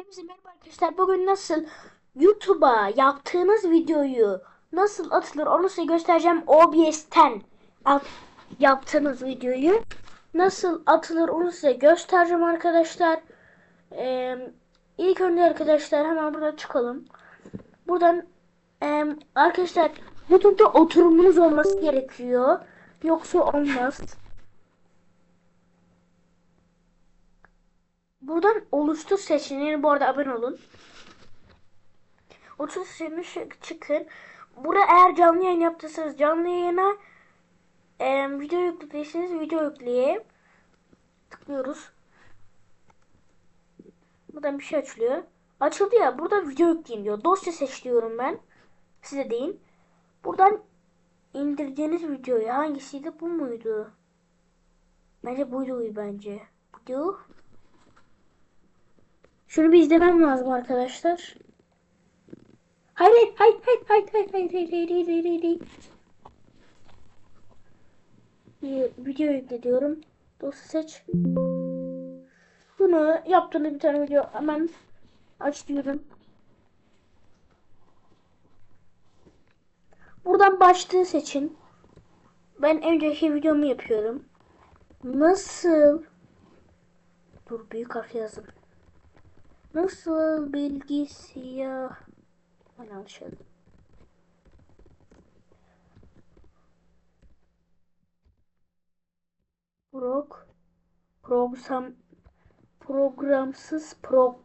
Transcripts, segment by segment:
Hepinize merhaba arkadaşlar. Bugün nasıl YouTube'a yaptığınız videoyu nasıl atılır onu size göstereceğim. OBS'ten yaptığınız videoyu nasıl atılır onu size göstereceğim arkadaşlar. Ee, ilk önce arkadaşlar hemen buradan çıkalım. Buradan em, arkadaşlar YouTube'da oturumunuz olması gerekiyor. Yoksa olmaz. Buradan oluştur seçeneğini bu arada abone olun. Oluştur seçeneğini çıkın. Burada eğer canlı yayın yaptıysanız canlı yayına e, video yüklediyseniz video yükleye tıklıyoruz. Buradan bir şey açılıyor. Açıldı ya burada video yükleyin diyor. Dosya seç diyorum ben. Size deyin. Buradan indireceğiniz videoyu hangisiydi bu muydu? Bence buydu bence. Buydu. Şunu bir izlemem lazım arkadaşlar. Hayır hayır hayır hayır hayır hayır hayır hayır hayır hayır hayır hayır. Bir video yükle diyorum. Dosya seç. Bunu yaptığında bir tane video hemen aç diyorum. Buradan başlığı seçin. Ben önceki videomu yapıyorum. Nasıl? Dur büyük harf yazdım. Nasıl bilgisayar... Ben yanlış yazdım. Prog program programsız prog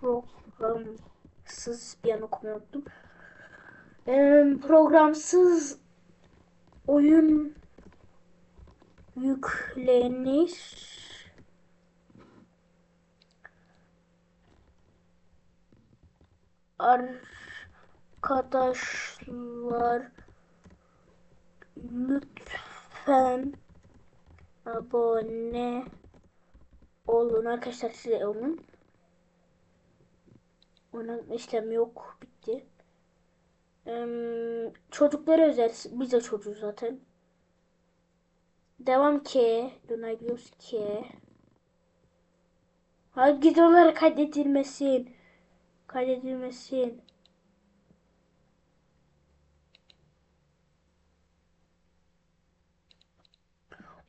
programsız bir an okumayı. Ee, programsız oyun yüklenir Arkadaşlar lütfen abone olun arkadaşlar size olun. Onun işlem yok bitti. Ee, çocuklara özel biz de çocuğuz zaten. Devam ki dönebiliyoruz ki. Hangi olarak kaydedilmesin? Kaydedilmesin.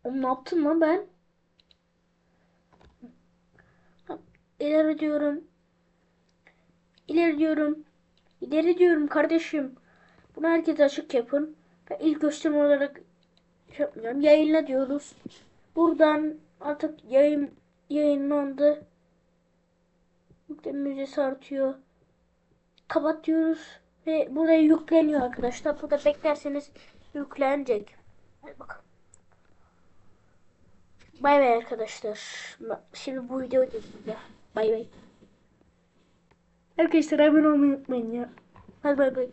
Oğlum ne yaptım lan ben? İleri diyorum. İleri diyorum. İleri diyorum kardeşim. Bunu herkes açık yapın. Ben ilk gösterme olarak şey yapmayacağım. Yayınla diyoruz. Buradan artık yayın yayınlandı. Yükleme müzesi artıyor. Kapat diyoruz. Ve buraya yükleniyor arkadaşlar. Burada beklerseniz yüklenecek. Hadi bakalım. Bay bay arkadaşlar. Şimdi bu videoyu da Bay bay. Arkadaşlar abone olmayı unutmayın ya. Hadi bay bay.